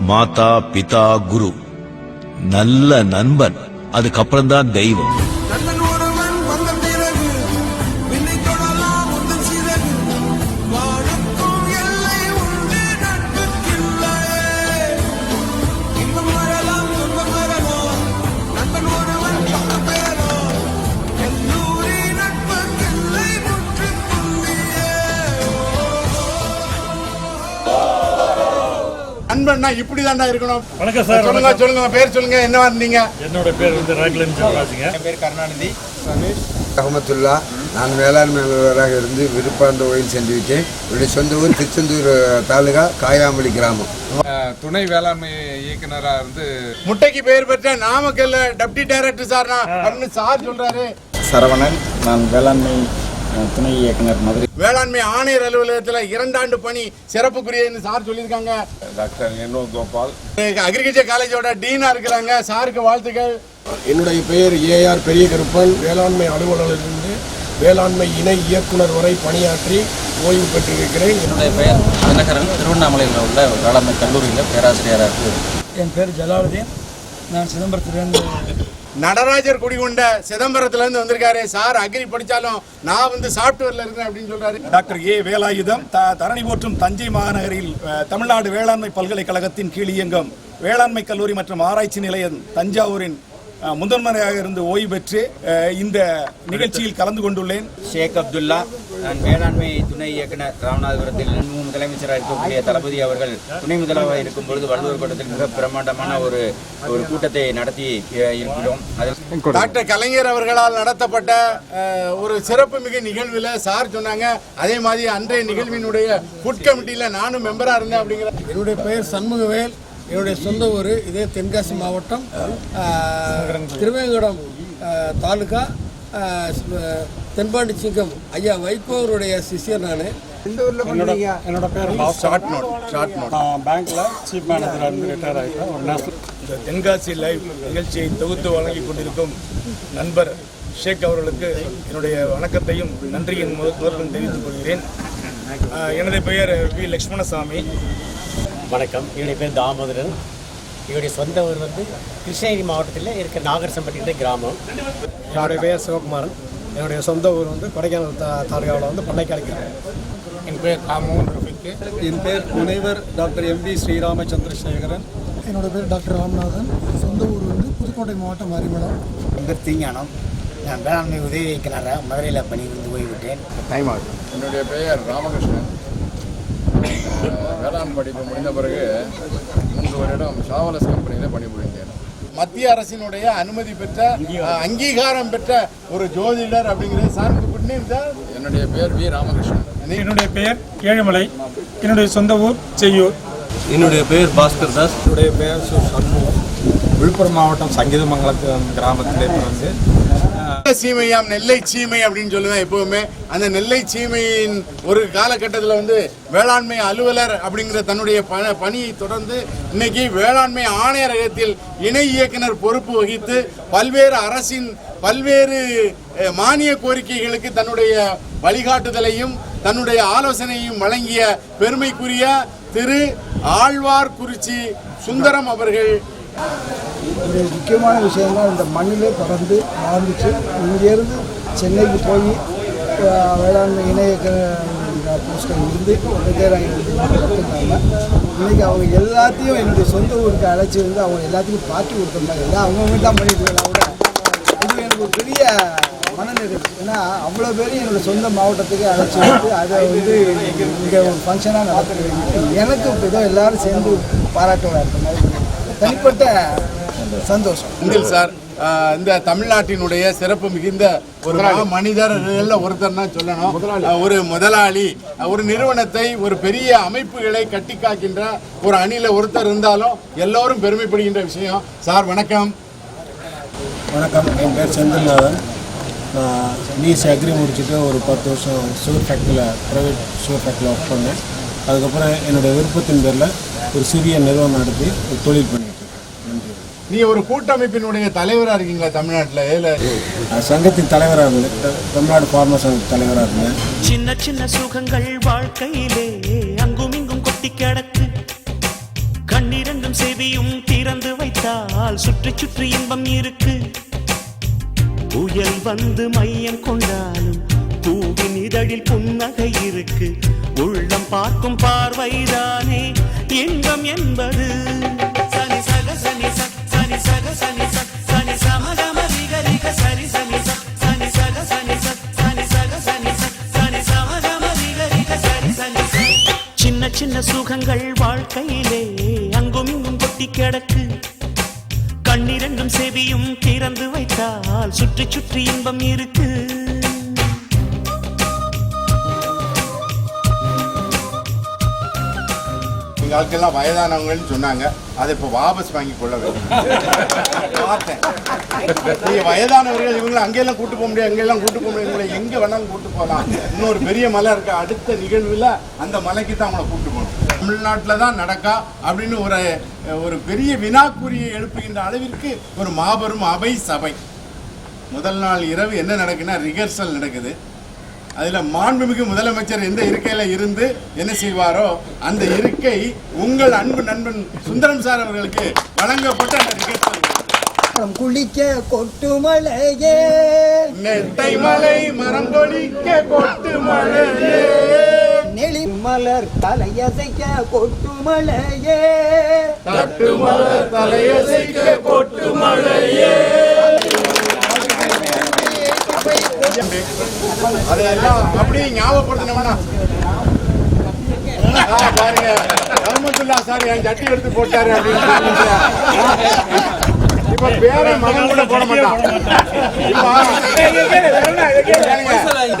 மாதா பிதா குரு. நல்ல நண்பன். அதுக்கப்புறம் தான் தெய்வம். நண்பன்னா இப்படி தாண்டா இருக்கணும். வணக்கம் சார் சொல்லுங்க. சொல்லுங்க பேர் சொல்லுங்க என்ன வந்தீங்க? என்னோட பேர் வந்து ராக்லன் ஜெயராஜுங்க அகமத்துல்லா நான் வேளாண்மை அலுவலராக இருந்து விருப்பாண்ட ஓயில் சென்றிருக்கேன் என்னுடைய சொந்த ஊர் திருச்செந்தூர் தாலுகா காயாமலி கிராமம். துணை வேளாண்மை இயக்குனராக இருந்து முட்டைக்கு பெயர் பெற்ற நாமக்கல்ல டெப்டி டைரக்டர் சார் அப்படின்னு சார் சொல்றாரு. சரவணன் நான் வேளாண்மை துணை இயக்குனர் மதுரை. வேளாண்மை ஆணையர் அலுவலகத்துல இரண்டாண்டு பணி சிறப்புக்குரியன்னு சார் சொல்லியிருக்காங்க. Doctor N O Gopal. Agriculture காலேஜோட டீனா இருக்கிறாங்க. சாருக்கு வாழ்த்துக்கள். என்னுடைய பெயர் ஏஆர் பெரிய கருப்பன் வேளாண்மை அலுவலரிலிருந்து வேளாண்மை இணை இயக்குனர் வரை பணியாற்றி ஓய்வு பெற்றிருக்கிறேன். என்னுடைய பெயர் தினகரன். திருவண்ணாமலையில் உள்ள வேளாண்மை கல்லூரியில் பேராசிரியராக இருக்கிறேன் என் பேர் ஜலாலுதீன். நான் சிதம்பரத்திலிருந்து நடராஜர் குடிகொண்ட சிதம்பரத்துல இருந்து வந்திருக்காரு. சார் அக்ரி படிச்சாலும் நான் வந்து சாப்ட்வேர்ல இருக்கேன் அப்படின்னு சொல்றாரு. டாக்டர் ஏ வேலாயுதம் த தரணி போற்றும் தஞ்சை மாநகரில் தமிழ்நாடு வேளாண்மை பல்கலைக்கழகத்தின் கீழ் இயங்கும் வேளாண்மை கல்லூரி மற்றும் ஆராய்ச்சி நிலையம் தஞ்சாவூரின் முதன்முறையாக இருந்து ஓய்வு பெற்று இந்த நிகழ்ச்சியில் கலந்து கொண்டுள்ளேன். ஷேக் அப்துல்லா நான் வேளாண்மை துணை இயக்குனர் ராமநாதபுரத்தில் முதலமைச்சராக இருக்கக்கூடிய தளபதி அவர்கள் துணை முதல்வராக இருக்கும் பொழுது வள்ளுவர் கோட்டத்தில் மிக பிரம்மாண்டமான ஒரு ஒரு கூட்டத்தை நடத்தி இருக்கிறோம். டாக்டர் கலைஞர் அவர்களால் நடத்தப்பட்ட ஒரு சிறப்பு மிகு நிகழ்வில் சார் சொன்னாங்க. அதே மாதிரி அன்றைய நிகழ்வினுடைய ஃபுட் கமிட்டியில் நானும் மெம்பரா இருந்தேன் அப்படிங்கிற என்னுடைய பெயர் சண்முகவேல். என்னுடைய சொந்த ஊர் இதே தென்காசி மாவட்டம் திருவேங்கடம் தாலுகா தென்பாண்டி சிங்கம் ஐயா வைகோவருடைய சிஷியர் நான். என்னோட பேர் ஷார்ட் நோட் ஷார்ட் நோட் நான் பேங்க்ல சீஃப் மேனேஜராக இருந்து ரிட்டையர் ஆகிட்டேன் ஒரு நேஷனல் இந்த தென்காசி லைவ் நிகழ்ச்சியை தொகுத்து வழங்கி கொண்டிருக்கும் நண்பர் ஷேக் அவர்களுக்கு என்னுடைய வணக்கத்தையும் நன்றியின் முதல் முதற்கொண்டு தெரிவித்துக் கொள்கிறேன். எனது பெயர் வி. லட்சுமணசாமி வணக்கம். என்னுடைய பேர் தாமோதரன். என்னுடைய சொந்த ஊர் வந்து கிருஷ்ணகிரி மாவட்டத்தில் இருக்க நாகரசம்பட்டின்ற கிராமம். என்னுடைய பெயர் சிவகுமாரன். என்னுடைய சொந்த ஊர் வந்து கொடைக்கானல் தா தாலுகாவில் வந்து பண்ணைக்காலைக்கு என் பேர் காமோகன் ரஃபிக்கு. என் பேர் முனைவர் doctor M V Srirama Chandrasekaran என்னோட பேர் டாக்டர் ராமநாதன். சொந்த ஊர் வந்து புதுக்கோட்டை மாவட்டம் அரிமளம். என் பேர் தீஞானம் நான் வேளாண்மை உதவி இயக்குனராக மதுரையில் பணிபுரிந்து ஓய்விட்டேன் என்னுடைய பெயர் ராமகிருஷ்ணன். வேளாண் படிப்பு முடிந்த பிறகு மூன்று வருடம் ஷாவலஸ் கம்பெனியில் பணிபுரிந்தேன். மத்திய அரசினுடைய அனுமதி பெற்ற அங்கீகாரம் பெற்ற ஒரு ஜோதிடர் அப்படிங்கிறது சார் என்னுடைய பெயர் வி ராமகிருஷ்ணன். என்னுடைய பெயர் ஏழுமலை என்னுடைய சொந்த ஊர் செய்யூர். என்னுடைய பேர் பாஸ்கர் தாஸ். என்னுடைய பெயர் சண்முகம். விழுப்புரம் மாவட்டம் சங்கீதமங்கலத்து கிராமத்திலே பிறந்து சீமையாம் நெல்லை சீமை அப்படின்னு சொல்லுவேன் எப்பவுமே. அந்த நெல்லை சீமையின் ஒரு காலகட்டத்தில் வந்து வேளாண்மை அலுவலர் அப்படிங்கிற தன்னுடைய பண பணியை தொடர்ந்து இன்னைக்கு வேளாண்மை ஆணையரகத்தில் இணை இயக்குனர் பொறுப்பு வகித்து பல்வேறு அரசின் பல்வேறு மானிய கோரிக்கைகளுக்கு தன்னுடைய வழிகாட்டுதலையும் தன்னுடைய ஆலோசனையும் வழங்கிய பெருமைக்குரிய திரு ஆழ்வார்குறிச்சி சுந்தரம் அவர்கள் இது முக்கியமான விஷயம்னா இந்த மண்ணிலே பறந்து வாழ்ந்துச்சு இங்கேருந்து சென்னைக்கு போய் வேளாண்மை இணைய போஸ்டர் இருந்து ரிட்டையர் ஆகிருந்து இன்னைக்கு அவங்க எல்லாத்தையும் என்னுடைய சொந்த ஊருக்கு அழைச்சி வந்து அவங்க எல்லாத்தையும் பார்த்து கொடுத்துருந்தாங்க. எல்லாம் அவங்கவுங்க தான் பண்ணிட்டு இருக்காங்க கூட இது எனக்கு ஒரு பெரிய மனநிறைவு. ஏன்னா அவ்வளோ பேரும் என்னோடய சொந்த மாவட்டத்துக்கு அழைச்சி வந்து அதை வந்து இங்கே ஒரு ஃபங்க்ஷனாக நடத்துறது எனக்கு ஏதோ எல்லாரும் சேர்ந்து பாராட்டுவாங்க இருக்க மாதிரி தனிப்பட்ட சந்தோஷம். செந்தில் சார் இந்த தமிழ்நாட்டினுடைய சிறப்பு மிகுந்த ஒரு மனிதர்கள்ல ஒருத்தர் தான் சொல்லணும். ஒரு முதலாளி ஒரு நிறுவனத்தை ஒரு பெரிய அமைப்புகளை கட்டி காக்கின்ற ஒரு அணியில ஒருத்தர் இருந்தாலும் எல்லோரும் பெருமைப்படுகின்ற விஷயம். சார் வணக்கம். வணக்கம். என் பேர் செந்தில்நாதன். நான் பிஎஸ்சி அக்ரி முடிச்சுட்டு ஒரு பத்து வருஷம் சுகர் ஃபேக்ட்ரியில் ப்ரைவேட் சுகர் ஃபேக்ட்ரியில் ஒர்க் பண்ணேன். அதுக்கப்புறம் என்னுடைய விருப்பத்தின் பேரில் ஒரு சிறிய நிறுவனம் நடத்தி ஒரு தொழில் பண்ணிட்டு இருக்கேன். நன்றி. நீ ஒரு கூட்டமைப்பினுடைய தலைவரா இருக்கீங்களா தமிழ்நாட்டுல? சங்கத்தின் தலைவராக இருந்தேன். தமிழ்நாடு ஃபார்மர் சங்க தலைவராக இருந்தேன். சின்ன சின்ன சுகங்கள் வாழ்க்கையிலே அங்கும் இங்கும் கொட்டி கிடக்கு. கண் கண்ணிரண்டும் செவியும் திறந்து வைத்தால் சுற்றி சுற்றி இன்பம் இருக்கு. புயல் வந்து மையம் கொண்டாலும் பூவின் இதழில் புன்னகை இருக்கு. உள்ளம் பார்க்கும் பார்வைதானே. இன்பம் என்பது. சனி சக சனி சனி சக சனி சனி சமகம ரிக சரி சனி சனி சக சனி சனி சக சனி சனி சமகம ரிக சரி சனி சின்ன சின்ன சுகங்கள் வாழ்க்கையிலே அங்கும் இங்கும் கொட்டி கிடக்கு. கண்ணிரண்டும் செவியும் திறந்து வைத்தால் சுற்றி சுற்றி இன்பம் இருக்கு. எங்க ஆட்கள்லாம் வயதானவங்கன்னு சொன்னாங்க. அதை இப்போ வாபஸ் வாங்கி கொள்ள வேண்டும். பார்த்தேன். நீங்கள் வயதானவர்கள் இவங்களை அங்கெல்லாம் கூட்டு போக முடியாது அங்கெல்லாம் கூட்டு போக முடியாது. இவங்களை எங்கே வேணாலும் கூட்டு போகலாம். இன்னொரு பெரிய மலை இருக்கு. அடுத்த நிகழ்வில் அந்த மலைக்கு தான் அவங்கள கூட்டு போகணும். தமிழ்நாட்டில் தான் நடக்கா அப்படின்னு ஒரு ஒரு பெரிய வினாக்குறியை எழுப்புகின்ற அளவிற்கு ஒரு மாபெரும் அவை சபை. முதல் நாள் இரவு என்ன நடக்குன்னா ரிஹர்சல் நடக்குது. அதில் மாண்புமிகு முதலமைச்சர் எந்த இருக்கையில் இருந்து என்ன செய்வாரோ அந்த இருக்கை உங்கள் அன்பு நண்பன் சுந்தரம் சார் அவர்களுக்கு வழங்கப்பட்ட அந்த குளிக்க கொட்டு மலையே நெட்டை மலை மரம் கொடிக்க கொட்டு மழையே. நெளி மலர் தலையசைக்க கொட்டு மலையே தட்டு மலர் தலையசைக்க கொட்டு மழையே அதெல்லாம் அப்படியே ஞாபகப்படுத்தினோம்னா ஆ, பாருங்க. ரஹமத்துல்லா சார் என் ஜட்டி எடுத்து போட்டாரு அப்படின்னு சொல்லிட்டு. இப்ப பேரை மகன் கூட போட மாட்டான்.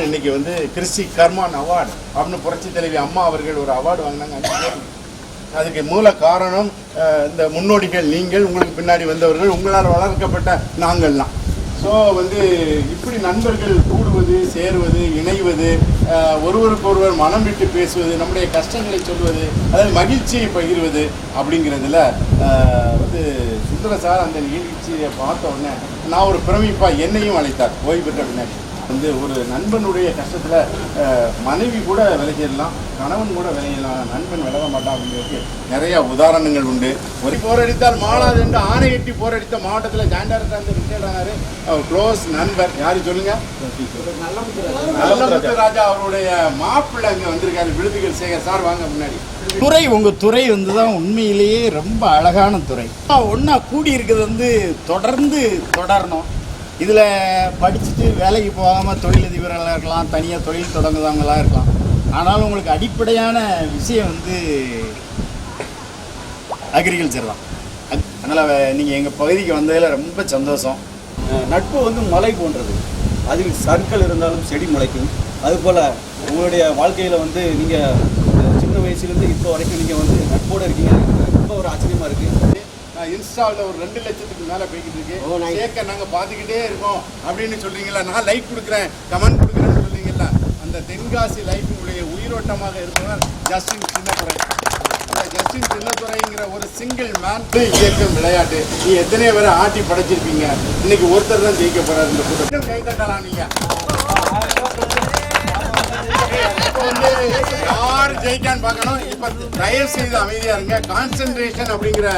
இன்னைக்கு வந்து கிறிஸ்டி கர்மான் அவார்டு அப்படின்னு புரட்சி தலைவி அம்மா அவர்கள் ஒரு அவார்டு வாங்கினாங்க. அதுக்கு மூல காரணம் இந்த முன்னோடிகள் நீங்கள் உங்களுக்கு பின்னாடி வந்தவர்கள் உங்களால் வளர்க்கப்பட்ட நாங்கள்லாம் ஸோ வந்து இப்படி நண்பர்கள் கூடுவது சேருவது இணைவது ஒருவருக்கொருவர் மனம் விட்டு பேசுவது நம்முடைய கஷ்டங்களை சொல்வது அதாவது மகிழ்ச்சியை பகிர்வது அப்படிங்கிறதுல வந்து சுந்தர சார் அந்த நிகழ்ச்சியை பார்த்த உடனே நான் ஒரு பிரமிப்பாக என்னையும் அழைத்தார் ஓய்வு பெற்ற பின்னாடி. வந்து ஒரு நண்பனுடைய கஷ்டத்தில் மனைவி கூட விலகிடலாம் கணவன் கூட விலகிடலாம் நண்பன் விலக மாட்டான் அப்படிங்கிறதுக்கு நிறைய உதாரணங்கள் உண்டு. ஒரு போரடித்தால் மாளாது என்று ஆணை எட்டி போரடித்த மாவட்டத்தில் வந்து ரிட்டையர்ட் ஆனாரு அவர் க்ளோஸ் நண்பர். யாரு சொல்லுங்க? நல்லமுத்து ராஜா அவருடைய மாப்பிள்ளை அங்கே வந்திருக்காரு விழுதுகள் சேகர் சார் வாங்க முன்னாடி. துறை உங்க துறை வந்து தான் உண்மையிலேயே ரொம்ப அழகான துறை. ஒன்றா கூடி இருக்கிறது வந்து தொடர்ந்து தொடரணும். இதில் படிச்சுட்டு வேலைக்கு போகாமல் தொழிலதிபர்களாக இருக்கலாம் தனியாக தொழில் தொடங்குறவங்களாக இருக்கலாம். ஆனாலும் உங்களுக்கு அடிப்படையான விஷயம் வந்து அக்ரிகல்ச்சர் தான். அதனால் நீங்கள் எங்கள் பகுதிக்கு வந்ததில் ரொம்ப சந்தோஷம். நட்பு வந்து மலை போன்றது. அதில் சற்கள் இருந்தாலும் செடி முளைக்கும். அதுபோல் உங்களுடைய வாழ்க்கையில் வந்து நீங்கள் சின்ன வயசுலேருந்து இப்போ வரைக்கும் நீங்கள் வந்து நட்போடு இருக்கீங்க. ரொம்ப ஒரு ஆச்சரியமாக இருக்குது இன்ஸ்டாவில் ஒரு ரெண்டு லட்சத்துக்கு மேலே போய்கிட்டு இருக்கு. சேர்க்க நாங்கள் பார்த்துக்கிட்டே இருக்கோம் அப்படின்னு சொல்றீங்களா? நான் லைக் கொடுக்குறேன். கமெண்ட் கொடுக்குறேன்னு சொல்றீங்கல்ல? அந்த தென்காசி லைஃபினுடைய உயிரோட்டமாக இருப்பவர் ஜஸ்டின் சின்னத்துறை அந்த ஜஸ்டின் சின்னத்துறைங்கிற ஒரு சிங்கிள் மேன் இயக்கம் விளையாட்டு. நீ எத்தனை பேரை ஆட்டி படைச்சிருப்பீங்க. இன்னைக்கு ஒருத்தர் தான் ஜெயிக்க போறாரு இந்த கூட்டம் கை தட்டலாம் நீங்க. இப்ப வந்து யார் ஜெயிக்கான்னு பார்க்கணும். இப்ப தயவு செய்து அமைதியா இருங்க. கான்சென்ட்ரேஷன் அப்படிங்கிற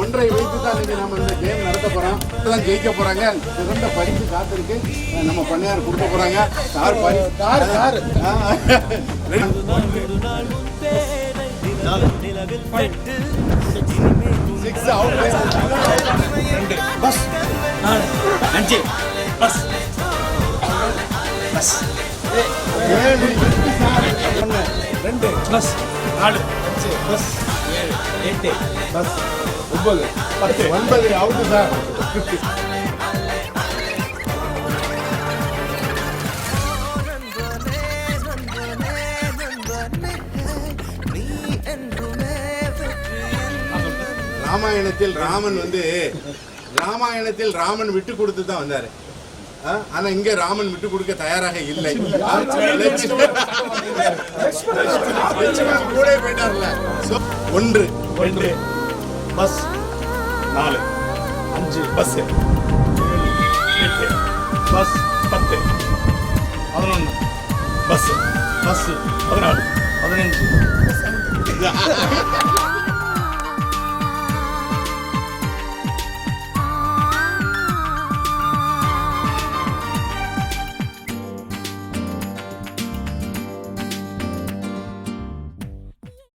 ஒன்றை வைத்து தான் இன்னைக்கு நம்ம இந்த கேம் நடத்த போறோம். தான் ஜெயிக்க போறாங்க. சிறந்த பரிசு காத்திருக்கு. நம்ம பண்ணையார் கொடுக்க போறாங்க. கார் பரி car car six out bus நாலு அஞ்சு. பஸ் பஸ் ஏழு. ஒன்று ரெண்டு. பஸ் நாலு. அஞ்சு. பஸ் எட்டு பஸ் ஒன்பது பத்து ஒன்பது அவுட்டு சார் ராமாயணத்தில் ராமன் வந்து ராமாயணத்தில் ராமன் விட்டு கொடுத்து தான் வந்தாரு. ஆனா இங்க ராமன் விட்டு கொடுக்க தயாராக இல்லை. கூட போயிட்டார்ல. ஒன்று. ரெண்டு பஸ். நாலு. அஞ்சு. பஸ். எட்டு. பஸ். பத்து. பதினொன்று பஸ். பஸ். பதினாலு. பதினஞ்சு.